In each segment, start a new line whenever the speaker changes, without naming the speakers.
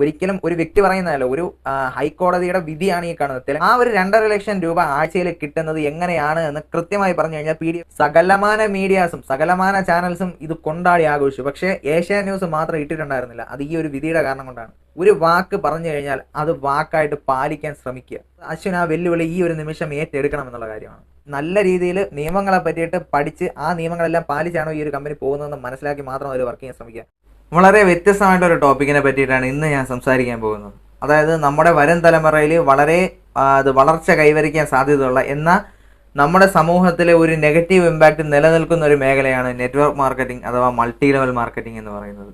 ഒരിക്കലും ഒരു വ്യക്തി പറയുന്നതല്ല ഒരു ഹൈക്കോടതിയുടെ വിധിയാണ് ഈ കാണുന്നത്. ആ ഒരു രണ്ടര ലക്ഷം രൂപ ആഴ്ചയിൽ കിട്ടുന്നത് എങ്ങനെയാണ് എന്ന് കൃത്യമായി പറഞ്ഞു കഴിഞ്ഞാൽ പി ഡി സകലമാന മീഡിയാസും സകലമാന ചാനൽസും ഇത് കൊണ്ടാടി ആഘോഷിച്ചു. പക്ഷേ ഏഷ്യ ന്യൂസ് മാത്രം ഇട്ടിട്ടുണ്ടായിരുന്നില്ല. അത് ഈ ഒരു വിധിയുടെ കാരണം കൊണ്ടാണ്. ഒരു വാക്ക് പറഞ്ഞു കഴിഞ്ഞാൽ അത് വാക്കായിട്ട് പാലിക്കാൻ ശ്രമിക്കുക. അശ്വിൻ ആ വെല്ലുവിളി ഈ ഒരു നിമിഷം ഏറ്റെടുക്കണം എന്നുള്ള കാര്യമാണ്. നല്ല രീതിയിൽ നിയമങ്ങളെ പറ്റിയിട്ട് പഠിച്ച് ആ നിയമങ്ങളെല്ലാം പാലിച്ചാണോ ഈ ഒരു കമ്പനി പോകുന്നതെന്ന് മനസ്സിലാക്കി മാത്രം അവർ വർക്ക് ചെയ്യാൻ ശ്രമിക്കുക. വളരെ വ്യത്യസ്തമായിട്ട് ഒരു ടോപ്പിക്കിനെ പറ്റിയിട്ടാണ് ഇന്ന് ഞാൻ സംസാരിക്കാൻ പോകുന്നത്. അതായത് നമ്മുടെ വരും തലമുറയിൽ വളരെ അത് വളർച്ച കൈവരിക്കാൻ സാധ്യതയുള്ള എന്നാൽ നമ്മുടെ സമൂഹത്തിലെ ഒരു നെഗറ്റീവ് ഇമ്പാക്റ്റ് നിലനിൽക്കുന്ന ഒരു മേഖലയാണ് നെറ്റ്വർക്ക് മാർക്കറ്റിംഗ് അഥവാ മൾട്ടി ലെവൽ മാർക്കറ്റിംഗ് എന്ന് പറയുന്നത്.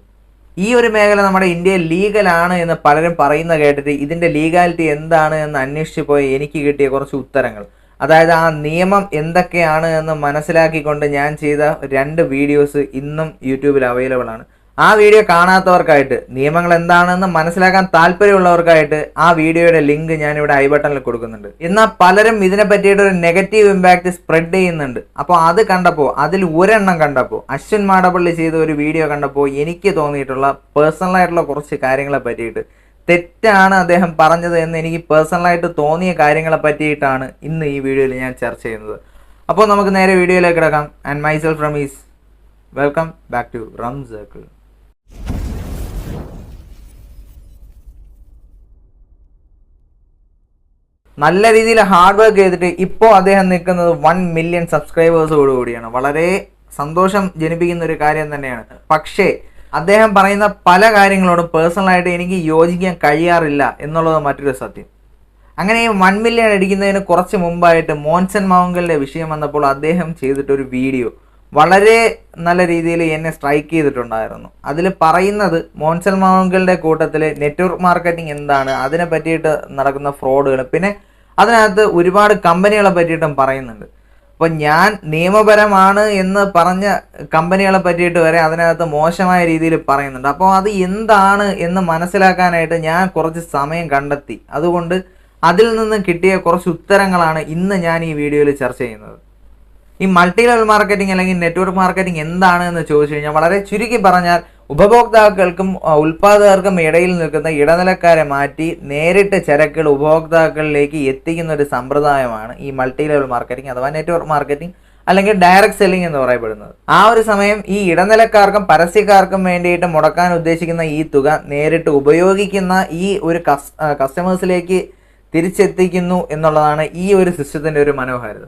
ഈ ഒരു മേഖല നമ്മുടെ ഇന്ത്യയിൽ ലീഗലാണ് എന്ന് പലരും പറയുന്ന കേട്ടിട്ട് ഇതിന്റെ ലീഗാലിറ്റി എന്താണ് എന്ന് അന്വേഷിച്ച് പോയി എനിക്ക് കിട്ടിയ കുറച്ച് ഉത്തരങ്ങൾ. അതായത് ആ നിയമം എന്തൊക്കെയാണ് എന്ന് മനസ്സിലാക്കിക്കൊണ്ട് ഞാൻ ചെയ്ത രണ്ട് വീഡിയോസ് ഇന്നും യൂട്യൂബിൽ അവൈലബിൾ ആണ്. ആ വീഡിയോ കാണാത്തവർക്കായിട്ട് നിയമങ്ങൾ എന്താണെന്ന് മനസ്സിലാക്കാൻ താല്പര്യമുള്ളവർക്കായിട്ട് ആ വീഡിയോയുടെ ലിങ്ക് ഞാൻ ഇവിടെ ഐ ബട്ടണിൽ കൊടുക്കുന്നുണ്ട്. എന്നാൽ പലരും ഇതിനെ പറ്റിയിട്ട് ഒരു നെഗറ്റീവ് ഇമ്പാക്റ്റ് സ്പ്രെഡ് ചെയ്യുന്നുണ്ട്. അപ്പോൾ അത് കണ്ടപ്പോൾ അതിൽ ഒരെണ്ണം കണ്ടപ്പോൾ അശ്വിൻ മാടപ്പള്ളി ചെയ്ത ഒരു വീഡിയോ കണ്ടപ്പോൾ എനിക്ക് തോന്നിയിട്ടുള്ള പേഴ്സണലായിട്ടുള്ള കുറച്ച് കാര്യങ്ങളെ പറ്റിയിട്ട്. തെറ്റാണ് അദ്ദേഹം പറഞ്ഞത് എന്ന് എനിക്ക് പേഴ്സണലായിട്ട് തോന്നിയ കാര്യങ്ങളെ പറ്റിയിട്ടാണ് ഇന്ന് ഈ വീഡിയോയിൽ ഞാൻ ചർച്ച ചെയ്യുന്നത്. അപ്പോൾ നമുക്ക് നേരെ വീഡിയോയിലേക്ക് കിടക്കാം. And myself Rameez welcome back to rum circle നല്ല രീതിയിൽ ഹാർഡ് വർക്ക് ചെയ്തിട്ട് ഇപ്പോൾ അദ്ദേഹം നിൽക്കുന്നത് വൺ മില്യൺ സബ്സ്ക്രൈബേഴ്സോട് കൂടിയാണ്. വളരെ സന്തോഷം ജനിപ്പിക്കുന്ന ഒരു കാര്യം തന്നെയാണ്. പക്ഷേ അദ്ദേഹം പറയുന്ന പല കാര്യങ്ങളോടും പേഴ്സണലായിട്ട് എനിക്ക് യോജിക്കാൻ കഴിയാറില്ല എന്നുള്ളത് മറ്റൊരു സത്യം. അങ്ങനെ വൺ മില്യൺ അടിക്കുന്നതിന് കുറച്ച് മുമ്പായിട്ട് മോൻസൺ മാവങ്കലിന്റെ വിഷയം വന്നപ്പോൾ അദ്ദേഹം ചെയ്തിട്ടൊരു വീഡിയോ വളരെ നല്ല രീതിയിൽ എന്നെ സ്ട്രൈക്ക് ചെയ്തിട്ടുണ്ടായിരുന്നു. അതിൽ പറയുന്നത് മോൻസൺ മാവങ്കലിന്റെ കൂട്ടത്തിൽ നെറ്റ്വർക്ക് മാർക്കറ്റിംഗ് എന്താണ്? അതിനെ പറ്റിയിട്ട് നടക്കുന്ന ഫ്രോഡുകൾ പിന്നെ അതിനകത്ത് ഒരുപാട് കമ്പനികളെ പറ്റിയിട്ടും പറയുന്നുണ്ട്. അപ്പോൾ ഞാൻ നിയമപരമാണ് എന്ന് പറഞ്ഞ കമ്പനികളെ പറ്റിയിട്ട് വരെ അതിനകത്ത് മോശമായ രീതിയിൽ പറയുന്നുണ്ട്. അപ്പോൾ അത് എന്താണ് എന്ന് മനസ്സിലാക്കാനായിട്ട് ഞാൻ കുറച്ച് സമയം കണ്ടെത്തി. അതുകൊണ്ട് അതിൽ നിന്ന് കിട്ടിയ കുറച്ച് ഉത്തരങ്ങളാണ് ഇന്ന് ഞാൻ ഈ വീഡിയോയിൽ ചർച്ച ചെയ്യുന്നത്. ഈ മൾട്ടി ലെവൽ മാർക്കറ്റിംഗ് അല്ലെങ്കിൽ നെറ്റ്വർക്ക് മാർക്കറ്റിംഗ് എന്താണ് എന്ന് ചോദിച്ചു കഴിഞ്ഞാൽ വളരെ ചുരുക്കി പറഞ്ഞാൽ ഉപഭോക്താക്കൾക്കും ഉൽപാദകർക്കും ഇടയിൽ നിൽക്കുന്ന ഇടനിലക്കാരെ മാറ്റി നേരിട്ട് ചരക്കുകൾ ഉപഭോക്താക്കളിലേക്ക് എത്തിക്കുന്ന ഒരു സമ്പ്രദായമാണ് ഈ മൾട്ടി ലെവൽ മാർക്കറ്റിംഗ് അഥവാ നെറ്റ്വർക്ക് മാർക്കറ്റിംഗ് അല്ലെങ്കിൽ ഡയറക്റ്റ് സെല്ലിംഗ് എന്ന് പറയപ്പെടുന്നത്. ആ ഒരു സമയം ഈ ഇടനിലക്കാർക്കും പരസ്യക്കാർക്കും വേണ്ടിയിട്ട് മുടക്കാൻ ഉദ്ദേശിക്കുന്ന ഈ തുക നേരിട്ട് ഉപയോഗിക്കുന്ന ഈ ഒരു കസ്റ്റമേഴ്സിലേക്ക് തിരിച്ചെത്തിക്കുന്നു എന്നുള്ളതാണ് ഈ ഒരു സിസ്റ്റത്തിന്റെ ഒരു മനോഹാരിത.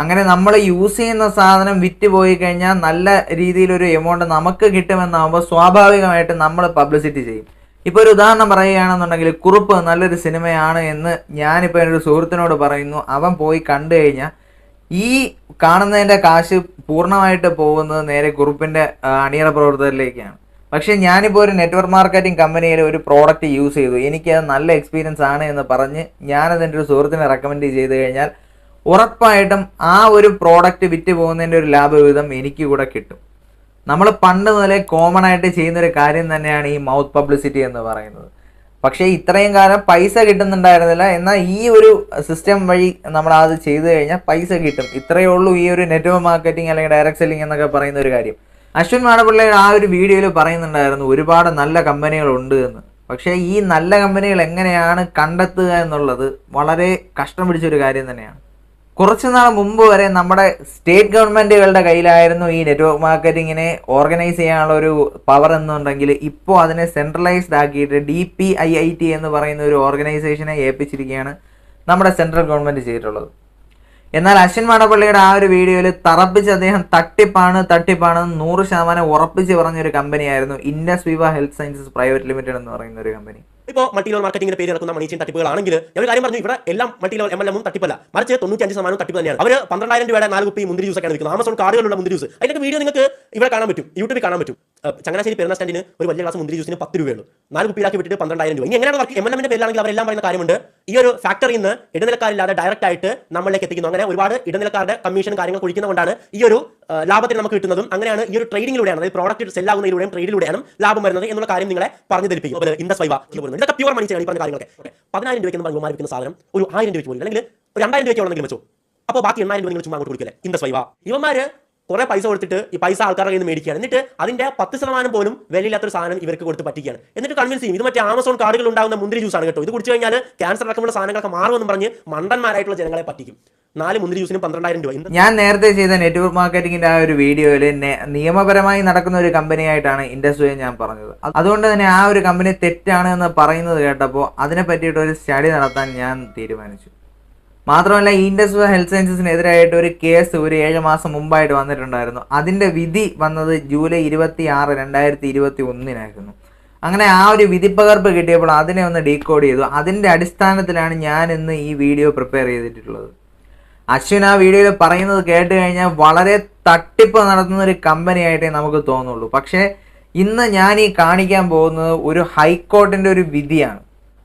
അങ്ങനെ നമ്മൾ യൂസ് ചെയ്യുന്ന സാധനം വിറ്റ് പോയി കഴിഞ്ഞാൽ നല്ല രീതിയിലൊരു എമൗണ്ട് നമുക്ക് കിട്ടുമെന്നാകുമ്പോൾ സ്വാഭാവികമായിട്ട് നമ്മൾ പബ്ലിസിറ്റി ചെയ്യും. ഇപ്പോൾ ഒരു ഉദാഹരണം പറയുകയാണെന്നുണ്ടെങ്കിൽ കുറുപ്പ് നല്ലൊരു സിനിമയാണ് എന്ന് ഞാനിപ്പോൾ എന്റെ ഒരു സുഹൃത്തിനോട് പറയുന്നു. അവൻ പോയി കണ്ടു കഴിഞ്ഞാൽ ഈ കാണുന്നതിന്റെ കാശ് പൂർണമായിട്ട് പോകുന്നത് നേരെ കുറുപ്പിന്റെ അണിയറ പ്രവർത്തകരിലേക്കാണ്. പക്ഷേ ഞാനിപ്പോൾ ഒരു നെറ്റ്വർക്ക് മാർക്കറ്റിംഗ് കമ്പനിയിൽ ഒരു പ്രോഡക്റ്റ് യൂസ് ചെയ്തു. എനിക്കത് നല്ല എക്സ്പീരിയൻസ് ആണ് എന്ന് പറഞ്ഞ് ഞാനത് എന്റെ ഒരു സുഹൃത്തിനെ റെക്കമെൻഡ് ചെയ്ത് കഴിഞ്ഞാൽ ഉറപ്പായിട്ടും ആ ഒരു പ്രോഡക്റ്റ് വിറ്റ് പോകുന്നതിന്റെ ഒരു ലാഭവിഹിതം എനിക്ക് കൂടെ കിട്ടും. നമ്മൾ പണ്ട് മുതലേ കോമൺ ആയിട്ട് ചെയ്യുന്ന ഒരു കാര്യം തന്നെയാണ് ഈ മൗത്ത് പബ്ലിസിറ്റി എന്ന് പറയുന്നത്. പക്ഷേ ഇത്രയും കാലം പൈസ കിട്ടുന്നുണ്ടായിരുന്നില്ല. എന്നാൽ ഈ ഒരു സിസ്റ്റം വഴി നമ്മൾ അത് ചെയ്തു കഴിഞ്ഞാൽ പൈസ കിട്ടും. ഇത്രയേ ഉള്ളൂ ഈ ഒരു നെറ്റ്വർക്ക് മാർക്കറ്റിംഗ് അല്ലെങ്കിൽ ഡയറക്ട് സെല്ലിംഗ് എന്നൊക്കെ പറയുന്ന ഒരു കാര്യം. അശ്വിൻ മാടപ്പിള്ളയുടെ ആ ഒരു വീഡിയോയിൽ പറയുന്നുണ്ടായിരുന്നു ഒരുപാട് നല്ല കമ്പനികളുണ്ട് എന്ന്. പക്ഷേ ഈ നല്ല കമ്പനികൾ എങ്ങനെയാണ് കണ്ടെത്തുക എന്നുള്ളത് വളരെ കഷ്ടം പിടിച്ചൊരു കാര്യം തന്നെയാണ്. കുറച്ച് നാൾ മുമ്പ് വരെ നമ്മുടെ സ്റ്റേറ്റ് ഗവൺമെന്റുകളുടെ കയ്യിലായിരുന്നു ഈ നെറ്റ്വർക്ക് മാർക്കറ്റിങ്ങിനെ ഓർഗനൈസ് ചെയ്യാനുള്ള ഒരു പവർ എന്നുണ്ടെങ്കിൽ ഇപ്പോൾ അതിനെ സെൻട്രലൈസ്ഡ് ആക്കിയിട്ട് D P I I T എന്ന് പറയുന്ന ഒരു ഓർഗനൈസേഷനെ ഏൽപ്പിച്ചിരിക്കുകയാണ് നമ്മുടെ സെൻട്രൽ ഗവൺമെന്റ് ചെയ്തിട്ടുള്ളത്. എന്നാൽ അശ്വിൻ മാടപ്പള്ളിയുടെ ആ ഒരു വീഡിയോയിൽ തറപ്പിച്ച് അദ്ദേഹം തട്ടിപ്പാണ് തട്ടിപ്പാണ് നൂറ് ശതമാനം ഉറപ്പിച്ച് പറഞ്ഞൊരു കമ്പനിയായിരുന്നു Indus Viva health sciences private limited എന്ന് പറയുന്ന ഒരു കമ്പനി.
ഇപ്പോൾ മൾട്ടി ലെവൽ മാർക്കറ്റിംഗിന്റെ പേര് നടക്കുന്ന മണി ചെയിൻ തട്ടിപ്പുകളാണെങ്കിൽ ഞാൻ ഒരു കാര്യം പറഞ്ഞു ഇവിടെ എല്ലാം മൾട്ടി ലെവൽ എം എൽ എമ്മും തട്ടിപ്പല്ല. മറിച്ച് തൊണ്ണൂറ്റഞ്ച് ശതമാനം തട്ടിപ്പ് തന്നെയാണ്. അവർ പന്ത്രണ്ടായിരം രൂപയുടെ നാല് കുപ്പി മുന്തിരി ജ്യൂസ് ഒക്കെയാണ് വിൽക്കുന്നത്. ആമസോൺ കാർഡുകളുള്ള മുന്തിരി ജ്യൂസ് അതിന്റെ വീഡിയോ നിങ്ങൾക്ക് ഇവിടെ കാണാൻ പറ്റും. യൂട്യൂബിൽ കാണാൻ പറ്റും. ചങ്ങനാശ്ശേരി പെരുന്ന സ്റ്റാൻഡിന് ഒരു വലിയ ഗ്ലാസ് മുന്തിരി ജ്യൂസിന് പത്ത് രൂപയുള്ളൂ നാല് കുപ്പിയിലാക്കി വിട്ടിട്ട് പന്ത്രണ്ടായിരം രൂപ. ഇനി എങ്ങനെയാണ് വർക്ക് എം എൽ എമ്മിന്റെ പേരിലാണെങ്കിൽ അവരെല്ലാം പറയുന്ന കാര്യമുണ്ട്. ഈ ഒരു ഫാക്ടറിയിൽ നിന്ന് ഇടനിലക്കാരില്ലാതെ ഡയറക്റ്റ് ആയിട്ട് നമ്മളിലേക്ക് എത്തിക്കുന്നു. അങ്ങനെ ഒരുപാട് ഇടനിലക്കാരുടെ കമ്മീഷൻ കാര്യങ്ങൾ കുഴിക്കുന്നതുകൊണ്ടാണ് ഈ ഒരു ലാഭത്തിന് നമുക്ക് കിട്ടുന്നതും അങ്ങനെയാണ് ഈ ഒരു ട്രേഡിംഗിലൂടെയാണ് അതായത് പ്രോഡക്റ്റ് സെല്ലാകുന്നതിലൂടെയും ട്രേഡിലൂടെയാണ് ലാഭം വരുന്നത് എന്നുള്ള കാര്യം നിങ്ങളെ പറഞ്ഞു ധരിപ്പിക്കും ഇതൊക്കെ പ്യൂർ മണി ചെയ്യണം ഈ പറഞ്ഞ കാര്യങ്ങളൊക്കെ. ഓക്കെ പതിനായിരം രൂപയ്ക്ക് നമ്മൾ വിൽക്കുന്ന സാധനം. ഒരു ആയിരം രൂപയ്ക്ക് പോലും അല്ലെങ്കിൽ രണ്ടായിരം രൂപയ്ക്ക് ഉള്ളതെങ്കിലും വെച്ചു. അപ്പോൾ ബാക്കി എണ്ണായിരം രൂപ നിങ്ങൾ ചുമ്മാ അങ്ങോട്ട് കൊടുക്കില്ലേ? ഇൻഡസ് വൈവ ഇവന്മാര് കുറെ പൈസ കൊടുത്തിട്ട് ഈ പൈസ ആൾക്കാരുടെ കയ്യിൽ നിന്ന് മേടിക്കുകയാണ്. എന്നിട്ട് അതിന്റെ പത്ത് ശതമാനം പോലും വിലയില്ലാത്തൊരു സാധനം ഇവർക്ക് കൊടുത്ത് പറ്റിക്കുകയാണ്. എന്നിട്ട് കൺവിൻസ് ചെയ്യും ഇത് മറ്റേ ആമസോൺ കാർഡുകൾ ഉണ്ടാകുന്ന മുന്തിരി ജ്യൂസാണ് കേട്ടോ. ഇത് കുടിച്ചു കഴിഞ്ഞാൽ ക്യാൻസർ അടക്കമുള്ള സാധനങ്ങളൊക്കെ മാറുമെന്ന് പറഞ്ഞ് മണ്ടന്മാരായിട്ടുള്ള ജനങ്ങളെ പറ്റിക്കും. നാല് മുന്തിരി ജ്യൂസിനും പന്ത്രണ്ടായിരം രൂപ.
ഞാൻ നേരത്തെ ചെയ്ത നെറ്റ്വർക്ക് മാർക്കറ്റിംഗിന്റെ ആ ഒരു വീഡിയോയിൽ നിയമപരമായി നടക്കുന്ന ഒരു കമ്പനിയായിട്ടാണ് ഇൻഡസ്ട്രിയെ ഞാൻ പറഞ്ഞത്. അത് അതുകൊണ്ട് തന്നെ ആ ഒരു കമ്പനി തെറ്റാണ് എന്ന് പറയുന്നത് കേട്ടപ്പോൾ അതിനെ പറ്റിയിട്ട് ഒരു സ്റ്റഡി നടത്താൻ ഞാൻ തീരുമാനിച്ചു. മാത്രമല്ല ഈ ഇൻഡസ്ട്രി ഹെൽത്ത് സയൻസസിനെതിരായിട്ട് ഒരു കേസ് ഒരു ഏഴ് മാസം മുമ്പായിട്ട് വന്നിട്ടുണ്ടായിരുന്നു. അതിന്റെ വിധി വന്നത് ജൂലൈ ഇരുപത്തി ആറ് രണ്ടായിരത്തി ഇരുപത്തി ഒന്നിനായിരുന്നു അങ്ങനെ ആ ഒരു വിധിപ്പകർപ്പ് കിട്ടിയപ്പോൾ അതിനെ ഒന്ന് ഡീകോഡ് ചെയ്തു. അതിന്റെ അടിസ്ഥാനത്തിലാണ് ഞാൻ ഇന്ന് ഈ വീഡിയോ പ്രിപ്പയർ ചെയ്തിട്ടുള്ളത്. അശ്വിൻ ആ വീഡിയോയിൽ പറയുന്നത് കേട്ട് കഴിഞ്ഞാൽ വളരെ തട്ടിപ്പ് നടത്തുന്ന ഒരു കമ്പനി ആയിട്ടേ നമുക്ക് തോന്നുള്ളൂ. പക്ഷേ ഇന്ന് ഞാൻ ഈ കാണിക്കാൻ പോകുന്നത് ഒരു ഹൈക്കോർട്ടിന്റെ ഒരു വിധിയാണ്.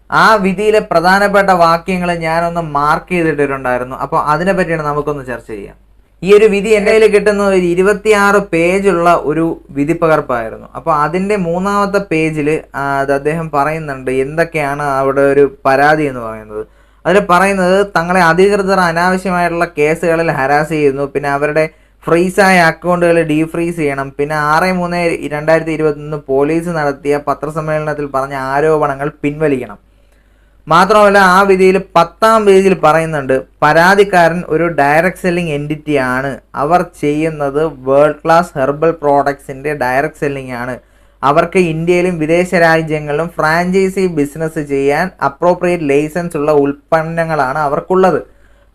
ആ വിധിയിലെ പ്രധാനപ്പെട്ട വാക്യങ്ങൾ ഞാനൊന്ന് മാർക്ക് ചെയ്തിട്ടിട്ടുണ്ടായിരുന്നു. അപ്പോൾ അതിനെ പറ്റിയാണ് നമുക്കൊന്ന് ചർച്ച ചെയ്യാം. ഈ ഒരു വിധി എന്റെ കയ്യിൽ കിട്ടുന്ന ഒരു ഇരുപത്തിയാറ് പേജുള്ള ഒരു വിധി പകർപ്പായിരുന്നു അപ്പോൾ അതിന്റെ മൂന്നാമത്തെ പേജിൽ അത് അദ്ദേഹം പറയുന്നുണ്ട് എന്തൊക്കെയാണ് അവിടെ ഒരു പരാതി എന്ന് പറയുന്നത്. അതിൽ പറയുന്നത് തങ്ങളെ അധികൃതർ അനാവശ്യമായിട്ടുള്ള കേസുകളിൽ ഹരാസ് ചെയ്യുന്നു പിന്നെ അവരുടെ ഫ്രീസായ അക്കൗണ്ടുകൾ ഡീഫ്രീസ് ചെയ്യണം പിന്നെ ആറ് മൂന്ന് രണ്ടായിരത്തി ഇരുപത്തൊന്ന് പോലീസ് നടത്തിയ പത്രസമ്മേളനത്തിൽ പറഞ്ഞ ആരോപണങ്ങൾ പിൻവലിക്കണം. മാത്രമല്ല ആ വിധിയിൽ പത്താം പേജിൽ പറയുന്നുണ്ട് പരാതിക്കാരൻ ഒരു ഡയറക്ട് സെല്ലിംഗ് എന്റിറ്റി ആണ്. അവർ ചെയ്യുന്നത് വേൾഡ് ക്ലാസ് ഹെർബൽ പ്രോഡക്ട്സിന്റെ ഡയറക്ട് സെല്ലിംഗ് ആണ്. അവർക്ക് ഇന്ത്യയിലും വിദേശ രാജ്യങ്ങളിലും ഫ്രാഞ്ചൈസി ബിസിനസ് ചെയ്യാൻ അപ്രോപ്രിയേറ്റ് ലൈസൻസ് ഉള്ള ഉൽപ്പന്നങ്ങളാണ് അവർക്കുള്ളത്.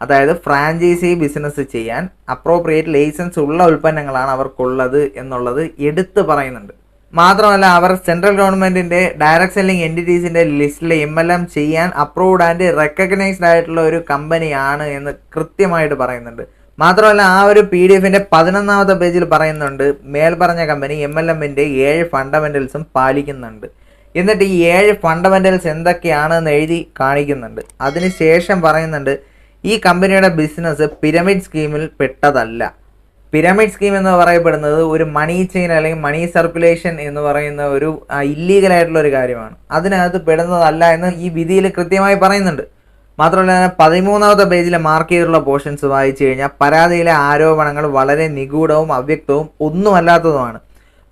അതായത് ഫ്രാഞ്ചൈസി ബിസിനസ് ചെയ്യാൻ അപ്രോപ്രിയേറ്റ് ലൈസൻസ് ഉള്ള ഉൽപ്പന്നങ്ങളാണ് അവർക്കുള്ളത് എന്നുള്ളത് എടുത്തു പറയുന്നുണ്ട്. മാത്രമല്ല അവർ സെൻട്രൽ ഗവൺമെന്റിന്റെ ഡയറക്ട് സെല്ലിംഗ് എന്റിറ്റീസിന്റെ ലിസ്റ്റിൽ എം എൽ എം ചെയ്യാൻ അപ്രൂവ്ഡ് ആൻഡ് റെക്കഗ്നൈസ്ഡ് ആയിട്ടുള്ള ഒരു കമ്പനിയാണ് എന്ന് കൃത്യമായിട്ട് പറയുന്നുണ്ട്. മാത്രമല്ല ആ ഒരു പി ഡി എഫിന്റെ പതിനൊന്നാമത്തെ പേജിൽ പറയുന്നുണ്ട് മേൽപ്പറഞ്ഞ കമ്പനി എം എൽ എമ്മിന്റെ ഏഴ് ഫണ്ടമെന്റൽസും പാലിക്കുന്നുണ്ട്. എന്നിട്ട് ഈ ഏഴ് ഫണ്ടമെന്റൽസ് എന്തൊക്കെയാണെന്ന് എഴുതി കാണിക്കുന്നുണ്ട്. അതിനുശേഷം പറയുന്നുണ്ട് ഈ കമ്പനിയുടെ ബിസിനസ് പിരമിഡ് സ്കീമിൽ പെട്ടതല്ല. പിരമിഡ് സ്കീം എന്ന് പറയപ്പെടുന്നത് ഒരു മണി ചെയിൻ അല്ലെങ്കിൽ മണി സർക്കുലേഷൻ എന്ന് പറയുന്ന ഒരു ഇല്ലീഗൽ ആയിട്ടുള്ള ഒരു കാര്യമാണ്. അതിനകത്ത് പെടുന്നതല്ല എന്ന് ഈ വിധിയിൽ കൃത്യമായി പറയുന്നുണ്ട്. മാത്രമല്ല തന്നെ പതിമൂന്നാമത്തെ പേജിൽ മാർക്ക് ചെയ്തിട്ടുള്ള പോർഷൻസ് വായിച്ചു കഴിഞ്ഞാൽ പരാതിയിലെ ആരോപണങ്ങൾ വളരെ നിഗൂഢവും അവ്യക്തവും ഒന്നുമല്ലാത്തതുമാണ്.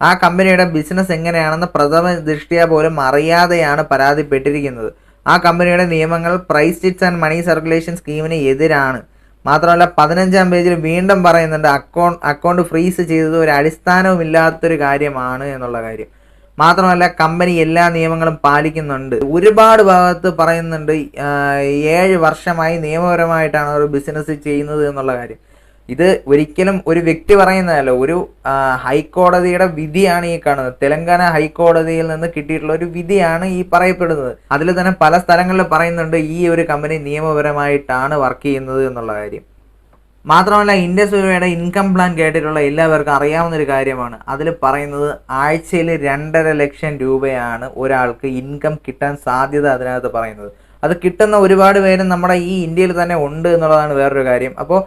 ആ കമ്പനിയുടെ ബിസിനസ് എങ്ങനെയാണെന്ന് പ്രഥമ ദൃഷ്ടിയ പോലും അറിയാതെയാണ് പരാതിപ്പെട്ടിരിക്കുന്നത്. ആ കമ്പനിയുടെ നിയമങ്ങൾ prize chits and money circulation സ്കീമിന് എതിരാണ്. മാത്രമല്ല പതിനഞ്ചാം പേജിൽ വീണ്ടും പറയുന്നുണ്ട് അക്കൗണ്ട് അക്കൗണ്ട് ഫ്രീസ് ചെയ്തത് ഒരു അടിസ്ഥാനവും ഇല്ലാത്തൊരു കാര്യമാണ് എന്നുള്ള കാര്യം. മാത്രമല്ല കമ്പനി എല്ലാ നിയമങ്ങളും പാലിക്കുന്നുണ്ട്. ഒരുപാട് ഭാഗത്ത് പറയുന്നുണ്ട് ഏഴ് വർഷമായി നിയമപരമായിട്ടാണ് അവർ ബിസിനസ് ചെയ്യുന്നത് എന്നുള്ള കാര്യം. ഇത് ഒരിക്കലും ഒരു വ്യക്തി പറയുന്നതല്ല ഒരു ഹൈക്കോടതിയുടെ വിധിയാണ് ഈ കാണുന്നത്. തെലങ്കാന ഹൈക്കോടതിയിൽ നിന്ന് കിട്ടിയിട്ടുള്ള ഒരു വിധിയാണ് ഈ പറയപ്പെടുന്നത്. അതിൽ തന്നെ പല സ്ഥലങ്ങളിൽ പറയുന്നുണ്ട് ഈ ഒരു കമ്പനി നിയമപരമായിട്ടാണ് വർക്ക് ചെയ്യുന്നത് എന്നുള്ള കാര്യം. മാത്രമല്ല ഇൻഡസ്ട്രിയുടെ ഇൻകം പ്ലാൻ കേട്ടിട്ടുള്ള എല്ലാവർക്കും അറിയാവുന്ന ഒരു കാര്യമാണ്. അതിൽ പറയുന്നത് ആഴ്ചയിൽ രണ്ടര ലക്ഷം രൂപയാണ് ഒരാൾക്ക് ഇൻകം കിട്ടാൻ സാധ്യത അതിനകത്ത് പറയുന്നത്. അത് കിട്ടുന്ന ഒരുപാട് പേരും നമ്മുടെ ഈ ഇന്ത്യയിൽ തന്നെ ഉണ്ട് എന്നുള്ളതാണ് വേറൊരു കാര്യം. അപ്പോൾ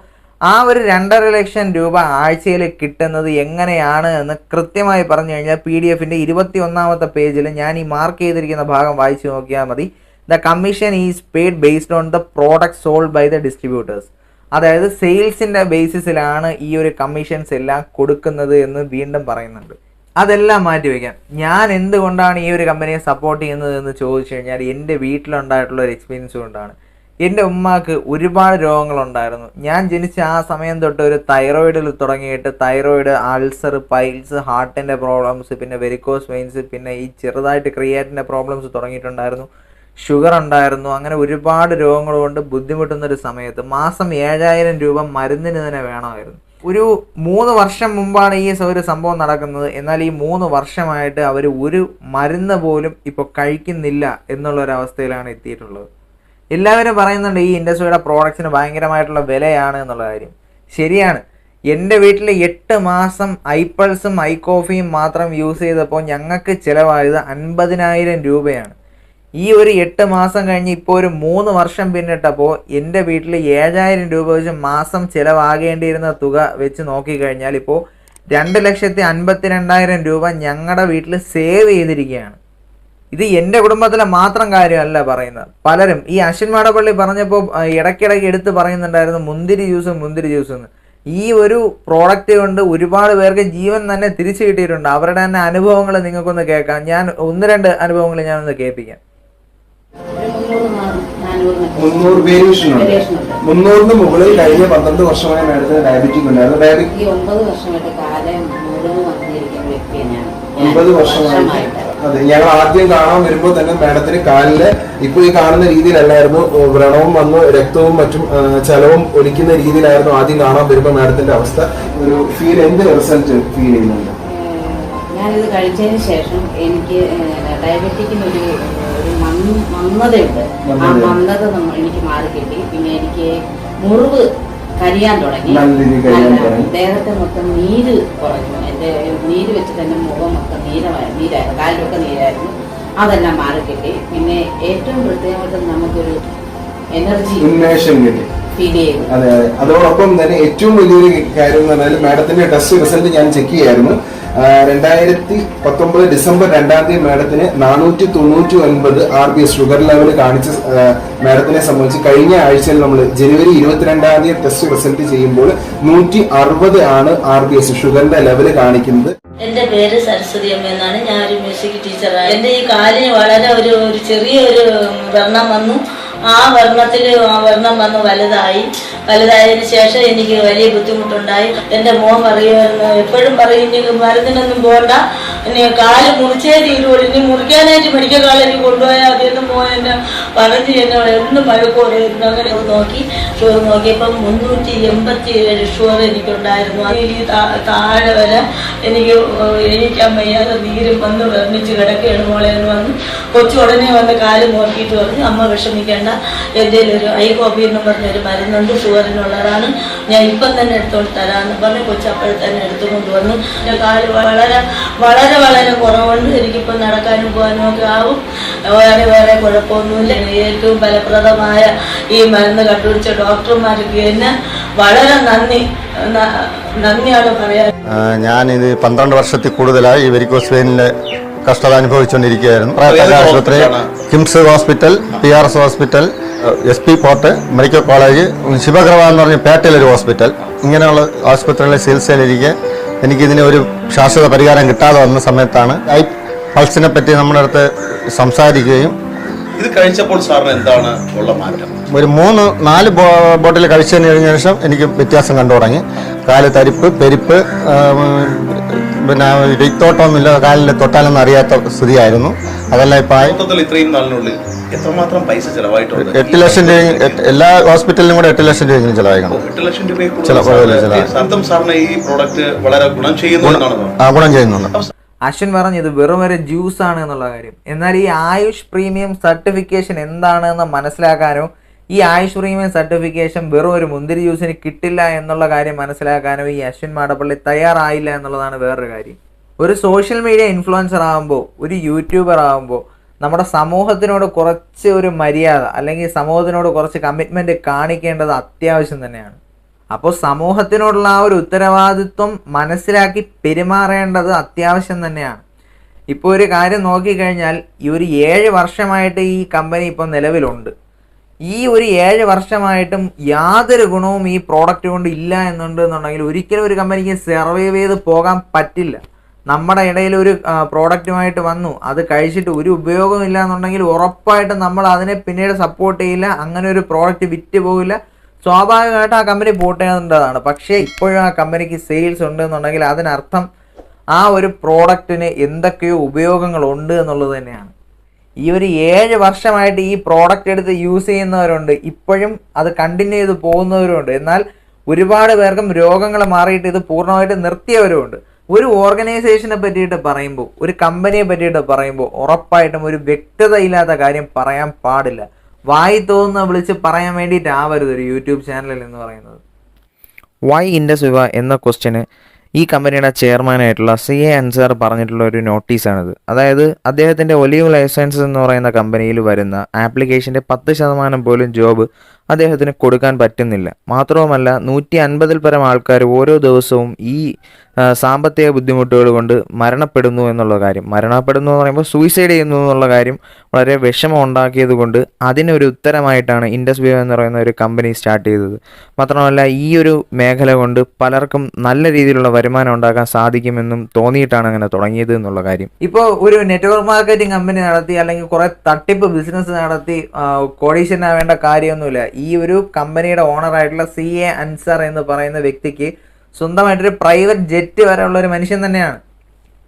ആ ഒരു രണ്ടര ലക്ഷം രൂപ ആഴ്ചയിൽ കിട്ടുന്നത് എങ്ങനെയാണ് എന്ന് കൃത്യമായി പറഞ്ഞു കഴിഞ്ഞാൽ പി ഡി എഫിന്റെ ഇരുപത്തി ഒന്നാമത്തെ പേജിൽ ഞാൻ ഈ മാർക്ക് ചെയ്തിരിക്കുന്ന ഭാഗം വായിച്ചു നോക്കിയാൽ മതി. The commission is paid based on the product sold by the distributors അതായത് സെയിൽസിന്റെ ബേസിസിലാണ് ഈ ഒരു കമ്മീഷൻസ് എല്ലാം കൊടുക്കുന്നത് എന്ന് വീണ്ടും പറയുന്നുണ്ട്. അതെല്ലാം മാറ്റി വയ്ക്കാം. ഞാൻ എന്തുകൊണ്ടാണ് ഈ ഒരു കമ്പനിയെ സപ്പോർട്ട് ചെയ്യുന്നത് എന്ന് ചോദിച്ചു കഴിഞ്ഞാൽ എന്റെ വീട്ടിലുണ്ടായിട്ടുള്ള ഒരു എക്സ്പീരിയൻസ് കൊണ്ടാണ്. എന്റെ ഉമ്മാക്ക് ഒരുപാട് രോഗങ്ങളുണ്ടായിരുന്നു. ഞാൻ ജനിച്ച ആ സമയം തൊട്ട് ഒരു തൈറോയിഡിൽ തുടങ്ങിയിട്ട് തൈറോയിഡ് അൾസർ പൈൽസ് ഹാർട്ടിന്റെ പ്രോബ്ലംസ് പിന്നെ വെരിക്കോസ് വെയിൻസ് പിന്നെ ഈ ചെറുതായിട്ട് ക്രിയാറ്റിന്റെ പ്രോബ്ലംസ് തുടങ്ങിയിട്ടുണ്ടായിരുന്നു. ഷുഗർ ഉണ്ടായിരുന്നു. അങ്ങനെ ഒരുപാട് രോഗങ്ങൾ കൊണ്ട് ബുദ്ധിമുട്ടുന്ന ഒരു സമയത്ത് മാസം ഏഴായിരം രൂപ മരുന്നിന് തന്നെ വേണമായിരുന്നു. ഒരു മൂന്ന് വർഷം മുമ്പാണ് ഈ ഒരു സംഭവം നടക്കുന്നത്. എന്നാൽ ഈ മൂന്ന് വർഷമായിട്ട് അവർ ഒരു മരുന്ന് പോലും ഇപ്പോൾ കഴിക്കുന്നില്ല എന്നുള്ളൊരവസ്ഥയിലാണ് എത്തിയിട്ടുള്ളത്. എല്ലാവരും പറയുന്നുണ്ട് ഈ ഇൻഡസ്ട്രിയുടെ പ്രോഡക്റ്റ്സിന് ഭയങ്കരമായിട്ടുള്ള വിലയാണ് എന്നുള്ള കാര്യം. ശരിയാണ്. എന്റെ വീട്ടിൽ എട്ട് മാസം ഐപ്പൾസും ഐ കോഫിയും മാത്രം യൂസ് ചെയ്തപ്പോൾ ഞങ്ങൾക്ക് ചിലവായത് അൻപതിനായിരം രൂപയാണ്. ഈ ഒരു എട്ട് മാസം കഴിഞ്ഞ് ഇപ്പോൾ ഒരു മൂന്ന് വർഷം പിന്നിട്ടപ്പോൾ എന്റെ വീട്ടിൽ ഏഴായിരം രൂപ വെച്ച് മാസം ചിലവാകേണ്ടിയിരുന്ന തുക വെച്ച് നോക്കിക്കഴിഞ്ഞാൽ ഇപ്പോൾ രണ്ട് ലക്ഷത്തി അൻപത്തി രണ്ടായിരം രൂപ ഞങ്ങളുടെ വീട്ടിൽ സേവ് ചെയ്തിരിക്കുകയാണ്. ഇത് എന്റെ കുടുംബത്തിലെ മാത്രം കാര്യമല്ല പറയുന്നത്. പലരും ഈ അശ്വിൻ മാടപ്പള്ളി പറഞ്ഞപ്പോൾ ഇടയ്ക്കിടയ്ക്ക് എടുത്ത് പറയുന്നുണ്ടായിരുന്നു മുന്തിരി ജ്യൂസ് മുന്തിരി ജ്യൂസ് എന്ന്. ഈ ഒരു പ്രോഡക്റ്റ് കൊണ്ട് ഒരുപാട് പേർക്ക് ജീവൻ തന്നെ തിരിച്ചു കിട്ടിയിട്ടുണ്ട്. അവരുടെ തന്നെ അനുഭവങ്ങൾ നിങ്ങൾക്കൊന്ന് കേൾക്കാം. ഞാൻ ഒന്ന് രണ്ട് അനുഭവങ്ങൾ ഞാനൊന്ന് കേൾപ്പിക്കാം.
മുന്നൂറ്
വേരിയേഷൻ ഉണ്ട് മുന്നൂറിന് മുകളിൽ കഴിഞ്ഞ പന്ത്രണ്ട് വർഷമായി മാഡത്തിന് ഡയബറ്റിക് ഉണ്ടായിരുന്നു. ഡയബറ്റിക്
വർഷമായിട്ട് കാലം
ഒമ്പത് വർഷമായിട്ട്. അതെ ഞങ്ങൾ ആദ്യം കാണാൻ വരുമ്പോൾ തന്നെ മാഡത്തിന് കാലിൽ ഇപ്പൊ ഈ കാണുന്ന രീതിയിലല്ലായിരുന്നു. വ്രണവും വന്ന് രക്തവും മറ്റും ചെലവും ഒലിക്കുന്ന രീതിയിലായിരുന്നു ആദ്യം കാണാൻ വരുമ്പോൾ മാഡത്തിന്റെ അവസ്ഥ. ഒരു ഫീൽ എന്ത് റിസൾട്ട് ഫീൽ ചെയ്യുന്നുണ്ട്?
ഞാനിത് കഴിച്ചതിന് ശേഷം എനിക്ക് ഡയബറ്റിക്കിന് ഒരു ഒരു മന്ദ- മന്ദതയുണ്ട്. ആ.
മന്ദത
എനിക്ക് മാറി കിട്ടി പിന്നെ എനിക്ക് മുറിവ് കരിയാൻ തുടങ്ങി. ദേഹത്തെ മൊത്തം നീര് കുറഞ്ഞു. എന്റെ നീര് വെച്ചിട്ട് എന്റെ മുഖം മൊത്തം നീരമായി നീരായിരുന്നു. കാലിലൊക്കെ നീരായിരുന്നു. അതെല്ലാം മാറി കിട്ടി പിന്നെ ഏറ്റവും പ്രത്യേകമായിട്ട് നമുക്കൊരു എനർജി
ഉന്മേഷം കിട്ടി.
ഫീൽ
അതെ അതെ. അതോടൊപ്പം തന്നെ ഏറ്റവും വലിയൊരു കാര്യം എന്ന് പറഞ്ഞാൽ മാഡത്തിന്റെ ടെസ്റ്റ് റിസൾട്ട് ഞാൻ ചെക്ക് ചെയ്യായിരുന്നു. രണ്ടായിരത്തി പത്തൊമ്പത് ഡിസംബർ രണ്ടാം തീയതി മാഡത്തിന് നാനൂറ്റി തൊണ്ണൂറ്റി ഒൻപത് R B S sugar level കാണിച്ച മാഡത്തിനെ സംബന്ധിച്ച് കഴിഞ്ഞ ആഴ്ചയിൽ നമ്മൾ ജനുവരി ഇരുപത്തിരണ്ടാം തീയതി ടെസ്റ്റ് റിസൾട്ട് ചെയ്യുമ്പോൾ നൂറ്റി അറുപത് ആണ് ആർ ബി എസ് ഷുഗറിന്റെ ലെവൽ കാണിക്കുന്നത്.
എന്റെ പേര് സരസ്വതി അമ്മ എന്നാണ്. ഞാൻ ഒരു മ്യൂസിക് ടീച്ചറാണ് എന്റെ ഈ കാലിന് വളരെ ഒരു ഒരു ചെറിയൊരു വർണം വന്നു. ആ വർണത്തിൽ ആ വർണം വന്ന് വലുതായി. വലുതായതിനു ശേഷം എനിക്ക് വലിയ ബുദ്ധിമുട്ടുണ്ടായി. എന്റെ മോൻ പറയുമായിരുന്നു എപ്പോഴും പറയും ഇനി മരുന്നിനൊന്നും പോകണ്ട ഇനി കാൽ മുറിച്ചേ തീരുള്ളൂ ഇനി മുറിക്കാനായിട്ട് മെഡിക്കൽ കോളേജിൽ കൊണ്ടുപോയാൽ അതിന്ന് മോൻ എന്നെ പറഞ്ഞ് എന്നെ എന്നും മഴക്കോടായിരുന്നു അങ്ങനെ നോക്കി. ഷുഗർ നോക്കിയപ്പം മുന്നൂറ്റി എൺപത്തി ഏഴ് ഷുഗർ എനിക്കുണ്ടായിരുന്നു അതിൽ താഴെ വരെ എനിക്ക് എണീക്കാൻ വയ്യാതെ നീരും വന്ന് വർണിച്ച് കിടക്കുകയാണ് മോളെ എന്ന് വന്ന് കൊച്ചു ഉടനെ വന്ന് കാൽ നോക്കിയിട്ട് പറഞ്ഞു അമ്മ വിഷമിക്കേണ്ട എന്റെ ഒരു ഐ കോപ്പി എന്ന് പറഞ്ഞൊരു മരുന്നുണ്ട് ഷുഗറിനുള്ളതാണ്. ഞാൻ ഇപ്പം തന്നെ എടുത്തുകൊണ്ട് തരാമെന്ന് പറഞ്ഞ് കൊച്ചു അപ്പോഴെ തന്നെ എടുത്തുകൊണ്ട് വന്നു എന്റെ കാൽ വളരെ വളരെ വളരെ കുറവുണ്ട്. എനിക്കിപ്പോൾ നടക്കാനും പോകാനും ഒക്കെ ആവും. വേറെ വേറെ കുഴപ്പമൊന്നുമില്ല. ഏറ്റവും ഫലപ്രദമായ ഈ മരുന്ന് കണ്ടുപിടിച്ച ഡോക്ടർമാർക്ക് തന്നെ വളരെ നന്ദി. നന്ദിയാണ് പറയാൻ.
ഞാനിത് പന്ത്രണ്ട് വർഷത്തിൽ കൂടുതലായി വെരിക്കോസ് വെയിനിൽ കഷ്ടത അനുഭവിച്ചുകൊണ്ടിരിക്കുകയായിരുന്നു പ്രൈവറ്റ് ആശുപത്രി KIMS hospital P R S hospital S P fort medical college ശിവഗ്രഹ എന്ന് പറഞ്ഞ പേട്ടയിലൊരു ഹോസ്പിറ്റൽ. ഇങ്ങനെയുള്ള ആശുപത്രികളിലെ ചികിത്സയിലിരിക്കെ എനിക്കിതിന് ഒരു ശാശ്വത പരിഹാരം കിട്ടാതെ വന്ന സമയത്താണ് ഐ പൾസിനെ പറ്റി നമ്മുടെ അടുത്ത് സംസാരിക്കുകയും
ഇത് കഴിച്ചപ്പോൾ സാറിന് എന്താണ് ഉള്ള മാറ്റം?
ഒരു മൂന്ന് നാല് ബോട്ടിൽ കഴിച്ചതിന് കഴിഞ്ഞ ശേഷം എനിക്ക് വ്യത്യാസം കണ്ടു തുടങ്ങി കാൽ തരിപ്പ് പെരിപ്പ് പിന്നെ രക്തോട്ടമൊന്നുമില്ല കാലിൽ തൊട്ടാലൊന്നും അറിയാത്ത സ്ഥിതിയായിരുന്നു. അതല്ല ഇപ്പം ആയി
മൊത്തത്തിൽ ഇത്രയും നാളിനുള്ളിൽ എത്രമാത്രം പൈസ ചെലവായിട്ടുണ്ട്?
എട്ട് ലക്ഷം രൂപ എല്ലാ ഹോസ്പിറ്റലിലും കൂടെ എട്ട് ലക്ഷം രൂപയെങ്കിലും ചെലവായിക്കണം
എട്ട് ലക്ഷം രൂപയെ സാറിന് ഈ പ്രോഡക്റ്റ് വളരെ ഗുണം ചെയ്യുന്നു
ആ ഗുണം ചെയ്യുന്നുണ്ട്.
അശ്വിൻ പറഞ്ഞത് ഇത് വെറും ഒരു ജ്യൂസ് ആണ് എന്നുള്ള കാര്യം. എന്നാൽ ഈ ആയുഷ് പ്രീമിയം സർട്ടിഫിക്കേഷൻ എന്താണെന്ന് മനസ്സിലാക്കാനോ ഈ ആയുഷ് പ്രീമിയം സർട്ടിഫിക്കേഷൻ വെറും ഒരു മുന്തിരി ജ്യൂസിന് കിട്ടില്ല എന്നുള്ള കാര്യം മനസ്സിലാക്കാനോ ഈ അശ്വിൻ മാടപ്പള്ളി തയ്യാറായില്ല എന്നുള്ളതാണ് വേറൊരു കാര്യം. ഒരു സോഷ്യൽ മീഡിയ ഇൻഫ്ലുവൻസർ ആകുമ്പോൾ ഒരു യൂട്യൂബർ ആകുമ്പോൾ നമ്മുടെ സമൂഹത്തിനോട് കുറച്ച് ഒരു മര്യാദ അല്ലെങ്കിൽ സമൂഹത്തിനോട് കുറച്ച് കമ്മിറ്റ്മെന്റ് കാണിക്കേണ്ടത് അത്യാവശ്യം തന്നെയാണ്. അപ്പോൾ സമൂഹത്തിനോടുള്ള ആ ഒരു ഉത്തരവാദിത്വം മനസ്സിലാക്കി പെരുമാറേണ്ടത് അത്യാവശ്യം തന്നെയാണ്. ഇപ്പോൾ ഒരു കാര്യം നോക്കിക്കഴിഞ്ഞാൽ ഈ ഒരു ഏഴ് വർഷമായിട്ട് ഈ കമ്പനി ഇപ്പോൾ നിലവിലുണ്ട്. ഈ ഒരു ഏഴ് വർഷമായിട്ടും യാതൊരു ഗുണവും ഈ പ്രോഡക്റ്റ് കൊണ്ട് ഇല്ല എന്നുണ്ടെന്നുണ്ടെങ്കിൽ ഒരിക്കലും ഒരു കമ്പനിക്ക് സർവൈവ് ചെയ്ത് പോകാൻ പറ്റില്ല. നമ്മുടെ ഇടയിൽ ഒരു പ്രോഡക്റ്റുമായിട്ട് വന്നു. അത് കഴിച്ചിട്ട് ഒരു ഉപയോഗം ഇല്ല എന്നുണ്ടെങ്കിൽ ഉറപ്പായിട്ടും നമ്മൾ അതിനെ പിന്നീട് സപ്പോർട്ട് ചെയ്യില്ല. അങ്ങനെ ഒരു പ്രോഡക്റ്റ് വിറ്റ് പോകില്ല. സ്വാഭാവികമായിട്ട് ആ കമ്പനി പൂട്ടേണ്ടതാണ്. പക്ഷേ ഇപ്പോഴും ആ കമ്പനിക്ക് സെയിൽസ് ഉണ്ട് എന്നുണ്ടെങ്കിൽ അതിനർത്ഥം ആ ഒരു പ്രോഡക്റ്റിന് എന്തൊക്കെയോ ഉപയോഗങ്ങളുണ്ട് എന്നുള്ളത് തന്നെയാണ്. ഈ ഒരു ഏഴ് വർഷമായിട്ട് ഈ പ്രോഡക്റ്റ് എടുത്ത് യൂസ് ചെയ്യുന്നവരുണ്ട്. ഇപ്പോഴും അത് കണ്ടിന്യൂ ചെയ്ത് പോകുന്നവരുമുണ്ട്. എന്നാൽ ഒരുപാട് പേർക്കും രോഗങ്ങൾ മാറിയിട്ട് ഇത് പൂർണമായിട്ട് നിർത്തിയവരുമുണ്ട്. ഒരു ഓർഗനൈസേഷനെ പറ്റിയിട്ട് പറയുമ്പോൾ ഒരു കമ്പനിയെ പറ്റിയിട്ട് പറയുമ്പോൾ ഉറപ്പായിട്ടും ഒരു വ്യക്തത ഇല്ലാത്ത കാര്യം പറയാൻ പാടില്ല. വായി തോന്നുന്ന വിളിച്ച് പറയാൻ വേണ്ടിയിട്ടാവരുത് ഒരു യൂട്യൂബ് ചാനലിൽ എന്ന് പറയുന്നത്. വൈ ഇൻഡസ് എന്ന ക്വസ്റ്റ്യന് ഈ കമ്പനിയുടെ ചെയർമാനായിട്ടുള്ള സി എ അൻസാർ പറഞ്ഞിട്ടുള്ള ഒരു നോട്ടീസാണിത്. അതായത് അദ്ദേഹത്തിന്റെ ഒലിവ് ലൈസൻസ് എന്ന് പറയുന്ന കമ്പനിയിൽ വരുന്ന ആപ്ലിക്കേഷന്റെ പത്ത് ശതമാനം പോലും ജോബ് അദ്ദേഹത്തിന് കൊടുക്കാൻ പറ്റുന്നില്ല. മാത്രവുമല്ല നൂറ്റി അൻപതിൽ പരം ആൾക്കാർ ഓരോ ദിവസവും ഈ സാമ്പത്തിക ബുദ്ധിമുട്ടുകൾ കൊണ്ട് മരണപ്പെടുന്നു എന്നുള്ള കാര്യം. മരണപ്പെടുന്നു എന്ന് പറയുമ്പോൾ സൂയിസൈഡ് ചെയ്യുന്നു എന്നുള്ള കാര്യം വളരെ വിഷമം ഉണ്ടാക്കിയത് കൊണ്ട് അതിനൊരു ഉത്തരമായിട്ടാണ് ഇൻഡസ് ബിയോ എന്ന് പറയുന്ന ഒരു കമ്പനി സ്റ്റാർട്ട് ചെയ്തത്. മാത്രമല്ല ഈ ഒരു മേഖല കൊണ്ട് പലർക്കും നല്ല രീതിയിലുള്ള വരുമാനം ഉണ്ടാക്കാൻ സാധിക്കുമെന്നും തോന്നിയിട്ടാണ് അങ്ങനെ തുടങ്ങിയത് എന്നുള്ള കാര്യം. ഇപ്പോൾ ഒരു നെറ്റ്വർക്ക് മാർക്കറ്റിംഗ് കമ്പനി നടത്തി അല്ലെങ്കിൽ കുറെ തട്ടിപ്പ് ബിസിനസ് നടത്തി കോടീശനാവേണ്ട കാര്യമൊന്നുമില്ല. ഈ ഒരു കമ്പനിയുടെ ഓണറായിട്ടുള്ള സി എ അൻസർ എന്ന് പറയുന്ന വ്യക്തിക്ക് സ്വന്തമായിട്ടൊരു പ്രൈവറ്റ് ജെറ്റ് വരെ ഉള്ള ഒരു മനുഷ്യൻ തന്നെയാണ്.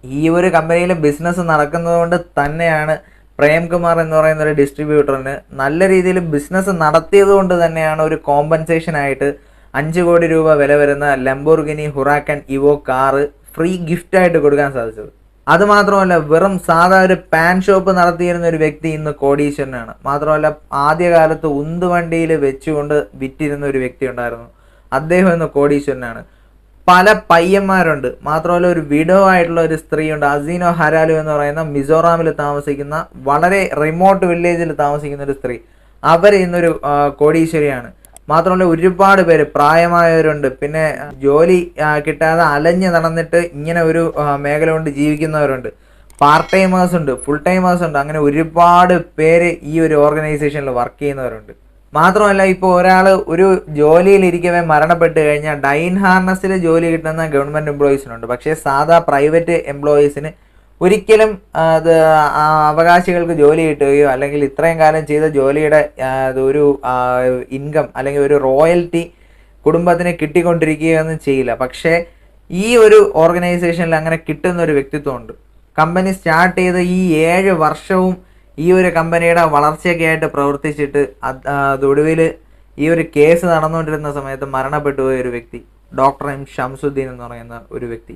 ഈ ഒരു കമ്പനിയിൽ ബിസിനസ് നടക്കുന്നതുകൊണ്ട് തന്നെയാണ് പ്രേംകുമാർ എന്ന് പറയുന്ന ഒരു ഡിസ്ട്രിബ്യൂട്ടറിന് നല്ല രീതിയിൽ ബിസിനസ് നടത്തിയത് കൊണ്ട് തന്നെയാണ് ഒരു കോമ്പൻസേഷൻ ആയിട്ട് അഞ്ച് കോടി രൂപ വില വരുന്ന Lamborghini Huracan Evo car free ഗിഫ്റ്റായിട്ട് കൊടുക്കാൻ സാധിച്ചത്. അത് മാത്രമല്ല വെറും സാധാ ഒരു പാൻ ഷോപ്പ് നടത്തിയിരുന്ന ഒരു വ്യക്തി ഇന്ന് കോടീശ്വരനാണ്. മാത്രമല്ല ആദ്യകാലത്ത് ഉന്തുവണ്ടിയിൽ വെച്ചുകൊണ്ട് വിറ്റിരുന്ന ഒരു വ്യക്തി ഉണ്ടായിരുന്നു. അദ്ദേഹം ഇന്ന് കോടീശ്വരനാണ്. പല പയ്യന്മാരുണ്ട്. മാത്രമല്ല ഒരു വിഡോ ആയിട്ടുള്ള ഒരു സ്ത്രീയുണ്ട് അസീനോ ഹരാലു എന്ന് പറയുന്ന മിസോറാമിൽ താമസിക്കുന്ന വളരെ റിമോട്ട് വില്ലേജിൽ താമസിക്കുന്ന ഒരു സ്ത്രീ. അവർ ഇന്നൊരു കോടീശ്വരിയാണ്. മാത്രമല്ല ഒരുപാട് പേര് പ്രായമായവരുണ്ട്. പിന്നെ ജോലി കിട്ടാതെ അലഞ്ഞ് നടന്നിട്ട് ഇങ്ങനെ ഒരു മേഖല കൊണ്ട് ജീവിക്കുന്നവരുണ്ട്. പാർട്ട് ടൈമേഴ്സ് ഉണ്ട് ഫുൾ ടൈമേഴ്സ് ഉണ്ട്. അങ്ങനെ ഒരുപാട് പേര് ഈ ഒരു ഓർഗനൈസേഷനിൽ വർക്ക് ചെയ്യുന്നവരുണ്ട്. മാത്രമല്ല ഇപ്പോൾ ഒരാൾ ഒരു ജോലിയിൽ ഇരിക്കവേ മരണപ്പെട്ട് കഴിഞ്ഞാൽ ഡൈൻ ഹാർനസിൽ ജോലി കിട്ടുന്ന ഗവൺമെന്റ് എംപ്ലോയീസിനുണ്ട് പക്ഷേ സാധാ പ്രൈവറ്റ് എംപ്ലോയീസിന് ഒരിക്കലും അത് അവകാശികൾക്ക് ജോലി കിട്ടുകയോ അല്ലെങ്കിൽ ഇത്രയും കാലം ചെയ്ത ജോലിയുടെ ഒരു ഇൻകം അല്ലെങ്കിൽ ഒരു റോയൽറ്റി കുടുംബത്തിന് കിട്ടിക്കൊണ്ടിരിക്കുകയോ ഒന്നും ചെയ്യില്ല. പക്ഷേ ഈ ഒരു ഓർഗനൈസേഷനിൽ അങ്ങനെ കിട്ടുന്ന ഒരു വ്യക്തിത്വമുണ്ട്. കമ്പനി സ്റ്റാർട്ട് ചെയ്ത ഈ ഏഴ് വർഷവും ഈ ഒരു കമ്പനിയുടെ വളർച്ചയൊക്കെ ആയിട്ട് പ്രവർത്തിച്ചിട്ട് ഒടുവിൽ ഈ ഒരു കേസ് നടന്നുകൊണ്ടിരുന്ന സമയത്ത് മരണപ്പെട്ടു പോയ ഒരു വ്യക്തി ഡോക്ടർ എം ഷംസുദ്ദീൻ എന്ന് പറയുന്ന ഒരു വ്യക്തി.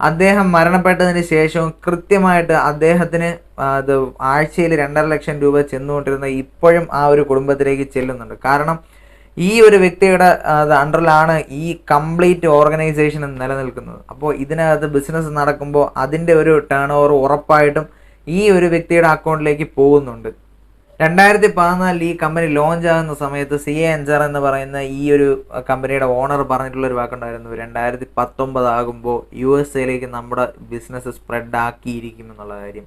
അദ്ദേഹം മരണപ്പെട്ടതിന് ശേഷവും കൃത്യമായിട്ട് അദ്ദേഹത്തിന് അത് ആഴ്ചയിൽ രണ്ടര ലക്ഷം രൂപ ചെന്നുകൊണ്ടിരുന്ന ഇപ്പോഴും ആ ഒരു കുടുംബത്തിലേക്ക് ചെല്ലുന്നുണ്ട്. കാരണം ഈ ഒരു വ്യക്തിയുടെ അണ്ടറിലാണ് ഈ കംപ്ലീറ്റ് ഓർഗനൈസേഷൻ നിലനിൽക്കുന്നത്. അപ്പോൾ ഇതിനകത്ത് ബിസിനസ് നടക്കുമ്പോൾ അതിന്റെ ഒരു ടേൺ ഓവർ ഉറപ്പായിട്ടും ഈ ഒരു വ്യക്തിയുടെ അക്കൗണ്ടിലേക്ക് പോകുന്നുണ്ട്. രണ്ടായിരത്തി പതിനാലിൽ ഈ കമ്പനി ലോഞ്ച് ആകുന്ന സമയത്ത് സി എ എൻജർ എന്ന് പറയുന്ന ഈ ഒരു കമ്പനിയുടെ ഓണർ പറഞ്ഞിട്ടുള്ള ഒരു വാക്കുണ്ടായിരുന്നു. രണ്ടായിരത്തി പത്തൊമ്പത് ആകുമ്പോൾ യു എസ് എയിലേക്ക് നമ്മുടെ ബിസിനസ് സ്പ്രെഡ് ആക്കിയിരിക്കും എന്നുള്ള കാര്യം.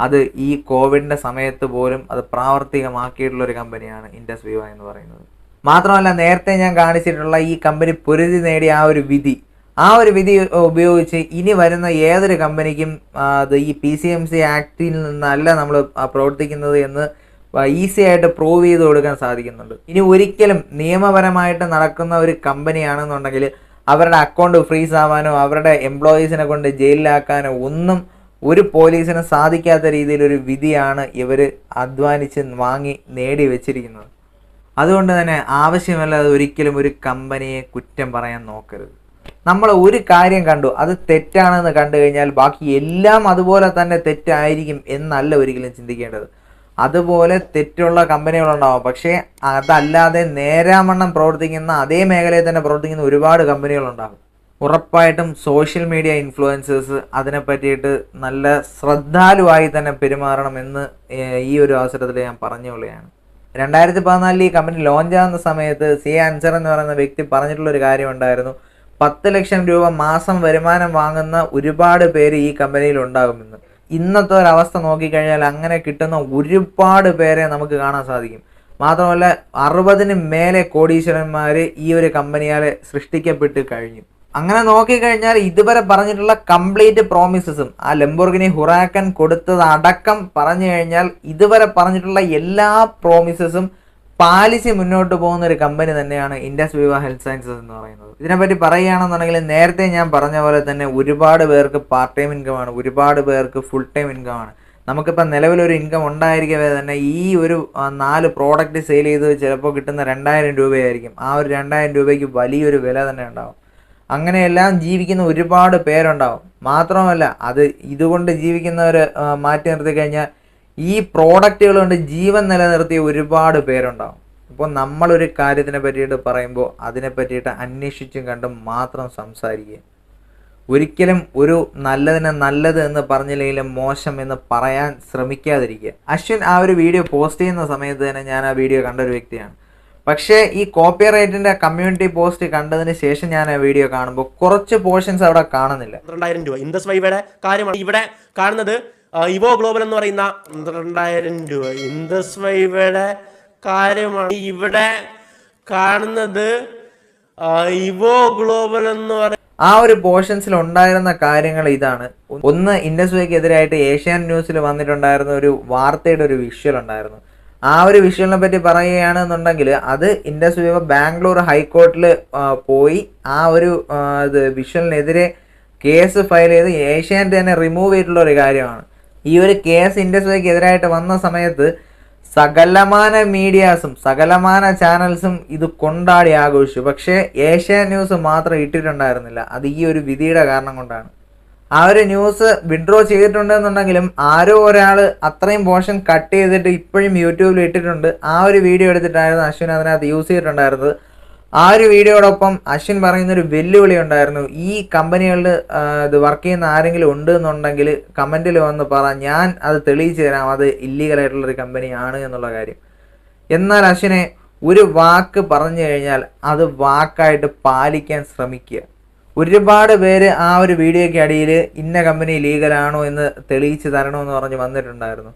അത് ഈ കോവിഡിന്റെ സമയത്ത് പോലും അത് പ്രാവർത്തികമാക്കിയിട്ടുള്ള ഒരു കമ്പനിയാണ് ഇൻഡസ് വിവ എന്ന് പറയുന്നത്. മാത്രമല്ല നേരത്തെ ഞാൻ കാണിച്ചിട്ടുള്ള ഈ കമ്പനി പൊരുതി നേടിയ ആ ഒരു വിധി ആ ഒരു വിധി ഉപയോഗിച്ച് ഇനി വരുന്ന ഏതൊരു കമ്പനിക്കും അത് ഈ പി സി എം സി ആക്ടിൽ നിന്നല്ല നമ്മൾ പ്രവർത്തിക്കുന്നത് എന്ന് ഈസി ആയിട്ട് പ്രൂവ് ചെയ്ത് കൊടുക്കാൻ സാധിക്കുന്നുണ്ട്. ഇനി ഒരിക്കലും നിയമപരമായിട്ട് നടക്കുന്ന ഒരു കമ്പനിയാണെന്നുണ്ടെങ്കിൽ അവരുടെ അക്കൗണ്ട് ഫ്രീസ് ആവാനോ അവരുടെ എംപ്ലോയീസിനെ കൊണ്ട് ജയിലിലാക്കാനോ ഒന്നും ഒരു പോലീസിന് സാധിക്കാത്ത രീതിയിലൊരു വിധിയാണ് ഇവർ അധ്വാനിച്ച് വാങ്ങി നേടി വെച്ചിരിക്കുന്നത്. അതുകൊണ്ട് തന്നെ ആവശ്യമല്ലാതെ ഒരിക്കലും ഒരു കമ്പനിയെ കുറ്റം പറയാൻ നോക്കരുത്. നമ്മൾ ഒരു കാര്യം കണ്ടു അത് തെറ്റാണെന്ന് കണ്ടു കഴിഞ്ഞാൽ ബാക്കി എല്ലാം അതുപോലെ തന്നെ തെറ്റായിരിക്കും എന്നല്ല ഒരിക്കലും ചിന്തിക്കേണ്ടത്. അതുപോലെ തെറ്റുള്ള കമ്പനികളുണ്ടാവും. പക്ഷേ അതല്ലാതെ നേരാമണ്ണം പ്രവർത്തിക്കുന്ന അതേ മേഖലയിൽ തന്നെ പ്രവർത്തിക്കുന്ന ഒരുപാട് കമ്പനികളുണ്ടാകും. ഉറപ്പായിട്ടും സോഷ്യൽ മീഡിയ ഇൻഫ്ലുവൻസേഴ്സ് അതിനെ പറ്റിയിട്ട് നല്ല ശ്രദ്ധാലുവായി തന്നെ പെരുമാറണം എന്ന് ഈ ഒരു അവസരത്തിൽ ഞാൻ പറഞ്ഞുകൊള്ളുകയാണ്. രണ്ടായിരത്തി പതിനാലിൽ ഈ കമ്പനി ലോഞ്ച് ആകുന്ന സമയത്ത് സി അൻസർ എന്ന് പറയുന്ന വ്യക്തി പറഞ്ഞിട്ടുള്ളൊരു കാര്യം ഉണ്ടായിരുന്നു. പത്ത് ലക്ഷം രൂപ മാസം വരുമാനം വാങ്ങുന്ന ഒരുപാട് പേര് ഈ കമ്പനിയിൽ ഉണ്ടാകുമെന്ന് ഇന്നത്തെ ഒരവസ്ഥ നോക്കിക്കഴിഞ്ഞാൽ അങ്ങനെ കിട്ടുന്ന ഒരുപാട് പേരെ നമുക്ക് കാണാൻ സാധിക്കും. മാത്രമല്ല അറുപതിന് മേലെ കോടീശ്വരന്മാർ ഈ ഒരു കമ്പനിയാൽ സൃഷ്ടിക്കപ്പെട്ട് കഴിഞ്ഞു. അങ്ങനെ നോക്കിക്കഴിഞ്ഞാൽ ഇതുവരെ പറഞ്ഞിട്ടുള്ള കംപ്ലീറ്റ് പ്രോമിസസും ആ ലംബോർഗിനി ഹുറാക്കൻ കൊടുത്തത് അടക്കം പറഞ്ഞു കഴിഞ്ഞാൽ ഇതുവരെ പറഞ്ഞിട്ടുള്ള എല്ലാ പ്രോമിസസും പാലിച്ച് മുന്നോട്ട് പോകുന്ന ഒരു കമ്പനി തന്നെയാണ് ഇൻഡസ് വിവ ഹെൽത്ത് സയൻസസ് എന്ന് പറയുന്നത്. ഇതിനെപ്പറ്റി പറയുകയാണെന്നുണ്ടെങ്കിൽ നേരത്തെ ഞാൻ പറഞ്ഞ പോലെ തന്നെ ഒരുപാട് പേർക്ക് പാർട്ട് ടൈം ഇൻകം ആണ് ഒരുപാട് പേർക്ക് ഫുൾ ടൈം ഇൻകം ആണ്. നമുക്കിപ്പോൾ നിലവിലൊരു ഇൻകം ഉണ്ടായിരിക്കവേ തന്നെ ഈ ഒരു നാല് പ്രോഡക്റ്റ് സെയിൽ ചെയ്ത് ചിലപ്പോൾ കിട്ടുന്ന രണ്ടായിരം രൂപയായിരിക്കും. ആ ഒരു രണ്ടായിരം രൂപയ്ക്ക് വലിയൊരു വില തന്നെ ഉണ്ടാവും. അങ്ങനെയെല്ലാം ജീവിക്കുന്ന ഒരുപാട് പേരുണ്ടാവും. മാത്രമല്ല അത് ഇതുകൊണ്ട് ജീവിക്കുന്നവർ മാറ്റി നിർത്തി കഴിഞ്ഞാൽ ഈ പ്രോഡക്റ്റുകൾ കൊണ്ട് ജീവൻ നിലനിർത്തിയ ഒരുപാട് പേരുണ്ടാവും. അപ്പോൾ നമ്മളൊരു കാര്യത്തിനെ പറ്റിയിട്ട് പറയുമ്പോൾ അതിനെ പറ്റിയിട്ട് അന്വേഷിച്ചും കണ്ടും മാത്രം സംസാരിക്കുക. ഒരിക്കലും ഒരു നല്ലതിനെ നല്ലത് എന്ന് പറഞ്ഞില്ലെങ്കിലും മോശം എന്ന് പറയാൻ ശ്രമിക്കാതിരിക്കുക. അശ്വിൻ ആ ഒരു വീഡിയോ പോസ്റ്റ് ചെയ്യുന്ന സമയത്ത് തന്നെ ഞാൻ ആ വീഡിയോ കണ്ട ഒരു വ്യക്തിയാണ്. പക്ഷേ ഈ കോപ്പി റൈറ്റിന്റെ കമ്മ്യൂണിറ്റി പോസ്റ്റ് കണ്ടതിന് ശേഷം ഞാൻ ആ വീഡിയോ കാണുമ്പോൾ കുറച്ച് പോർഷൻസ് അവിടെ കാണുന്നില്ല.
പന്ത്രണ്ടായിരം രൂപ. ഇൻഡസ് വൈവയുടെ കാര്യമാണ് ഇവിടെ കാണുന്നത്. ഇവോ ഗ്ലോബൽ എന്ന് പറയുന്ന പന്ത്രണ്ടായിരം രൂപ. ഇൻഡസ് വൈവയുടെ കാര്യമാണ് ഇവിടെ കാണുന്നത് ഇവോ ഗ്ലോബൽ എന്ന് പറയുന്ന
ആ ഒരു പോർഷൻസിൽ ഉണ്ടായിരുന്ന കാര്യങ്ങൾ ഇതാണ്. ഒന്ന് ഇൻഡസ്ട്രിക്കെതിരായിട്ട് ഏഷ്യൻ ന്യൂസിൽ വന്നിട്ടുണ്ടായിരുന്ന ഒരു വാർത്തയുടെ ഒരു വിഷ്വൽ ഉണ്ടായിരുന്നു. ആ ഒരു വിഷ്വലിനെ പറ്റി പറയുകയാണെന്നുണ്ടെങ്കിൽ അത് ഇൻഡസ്ട്രി ബാംഗ്ലൂർ ഹൈക്കോർട്ടിൽ പോയി ആ ഒരു ഇത് വിഷ്വലിനെതിരെ കേസ് ഫയൽ ചെയ്ത് ഏഷ്യാനെറ്റ് തന്നെ റിമൂവ് ചെയ്തിട്ടുള്ള ഒരു കാര്യമാണ്. ഈ ഒരു കേസ് ഇൻഡസ്ട്രിക്ക് എതിരായിട്ട് വന്ന സമയത്ത് സകലമാന മീഡിയാസും സകലമാന ചാനൽസും ഇത് കൊണ്ടാടി ആഘോഷിച്ചു. പക്ഷേ ഏഷ്യ ന്യൂസ് മാത്രം ഇട്ടിട്ടുണ്ടായിരുന്നില്ല. അത് ഈ ഒരു വിധിയുടെ കാരണം കൊണ്ടാണ്. ആ ഒരു ന്യൂസ് വിഡ്രോ ചെയ്തിട്ടുണ്ടെന്നുണ്ടെങ്കിലും ആരോ ഒരാൾ അത്രയും പോർഷൻ കട്ട് ചെയ്തിട്ട് ഇപ്പോഴും യൂട്യൂബിൽ ഇട്ടിട്ടുണ്ട്. ആ ഒരു വീഡിയോ എടുത്തിട്ടായിരുന്നു അശ്വിൻ അതിനകത്ത് യൂസ് ചെയ്തിട്ടുണ്ടായിരുന്നത്. ആ ഒരു വീഡിയോടൊപ്പം അശ്വിൻ പറയുന്ന ഒരു വെല്ലുവിളി ഉണ്ടായിരുന്നു. ഈ കമ്പനികളിൽ ഇത് വർക്ക് ചെയ്യുന്ന ആരെങ്കിലും ഉണ്ട് എന്നുണ്ടെങ്കിൽ കമന്റിൽ വന്ന് പറ ഞാൻ അത് തെളിയിച്ചു തരാം. അത് ഇല്ലീഗലായിട്ടുള്ളൊരു കമ്പനിയാണ് എന്നുള്ള കാര്യം. എന്നാൽ അശ്വിനെ ഒരു വാക്ക് പറഞ്ഞു കഴിഞ്ഞാൽ അത് വാക്കായിട്ട് പാലിക്കാൻ ശ്രമിക്കുക. ഒരുപാട് പേര് ആ ഒരു വീഡിയോയ്ക്ക് അടിയിൽ ഇന്ന കമ്പനി ലീഗലാണോ എന്ന് തെളിയിച്ച് തരണമെന്ന് പറഞ്ഞ് വന്നിട്ടുണ്ടായിരുന്നു.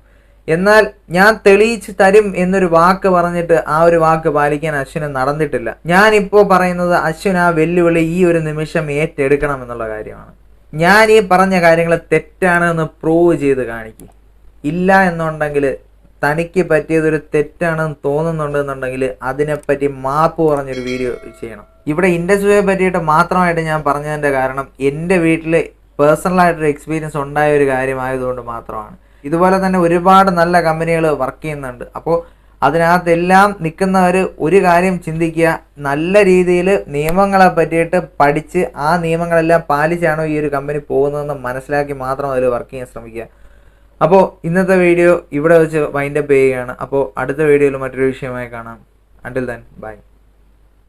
എന്നാൽ ഞാൻ തെളിയിച്ച് തരും എന്നൊരു വാക്ക് പറഞ്ഞിട്ട് ആ ഒരു വാക്ക് പാലിക്കാൻ അശ്വിന് നടന്നിട്ടില്ല. ഞാൻ ഇപ്പോൾ പറയുന്നത് അശ്വിൻ ആ വെല്ലുവിളി ഈ ഒരു നിമിഷം ഏറ്റെടുക്കണം എന്നുള്ള കാര്യമാണ്. ഞാൻ ഈ പറഞ്ഞ കാര്യങ്ങൾ തെറ്റാണെന്ന് പ്രൂവ് ചെയ്ത് കാണിക്കും. ഇല്ല എന്നുണ്ടെങ്കിൽ തനിക്ക് പറ്റിയതൊരു തെറ്റാണെന്ന് തോന്നുന്നുണ്ട് എന്നുണ്ടെങ്കിൽ അതിനെപ്പറ്റി മാപ്പ് പറഞ്ഞൊരു വീഡിയോ ചെയ്യണം. ഇവിടെ ഇൻഡസ്ട്രിയെ പറ്റിയിട്ട് മാത്രമായിട്ട് ഞാൻ പറഞ്ഞതിന്റെ കാരണം എന്റെ വീട്ടിൽ പേഴ്സണലായിട്ടൊരു എക്സ്പീരിയൻസ് ഉണ്ടായ ഒരു കാര്യമായതുകൊണ്ട് മാത്രമാണ്. ഇതുപോലെ തന്നെ ഒരുപാട് നല്ല കമ്പനികൾ വർക്ക് ചെയ്യുന്നുണ്ട്. അപ്പോൾ അതിനകത്തെല്ലാം നിൽക്കുന്നവർ ഒരു കാര്യം ചിന്തിക്കുക നല്ല രീതിയിൽ നിയമങ്ങളെ പറ്റിയിട്ട് പഠിച്ച് ആ നിയമങ്ങളെല്ലാം പാലിച്ചാണോ ഈ ഒരു കമ്പനി പോകുന്നതെന്ന് മനസ്സിലാക്കി മാത്രം അതിൽ വർക്ക് ചെയ്യാൻ ശ്രമിക്കുക. അപ്പോൾ ഇന്നത്തെ വീഡിയോ ഇവിടെ വെച്ച് വൈൻഡപ്പ് ചെയ്യുകയാണ്. അപ്പോൾ അടുത്ത വീഡിയോയിൽ മറ്റൊരു വിഷയമായി കാണാം. Until then bye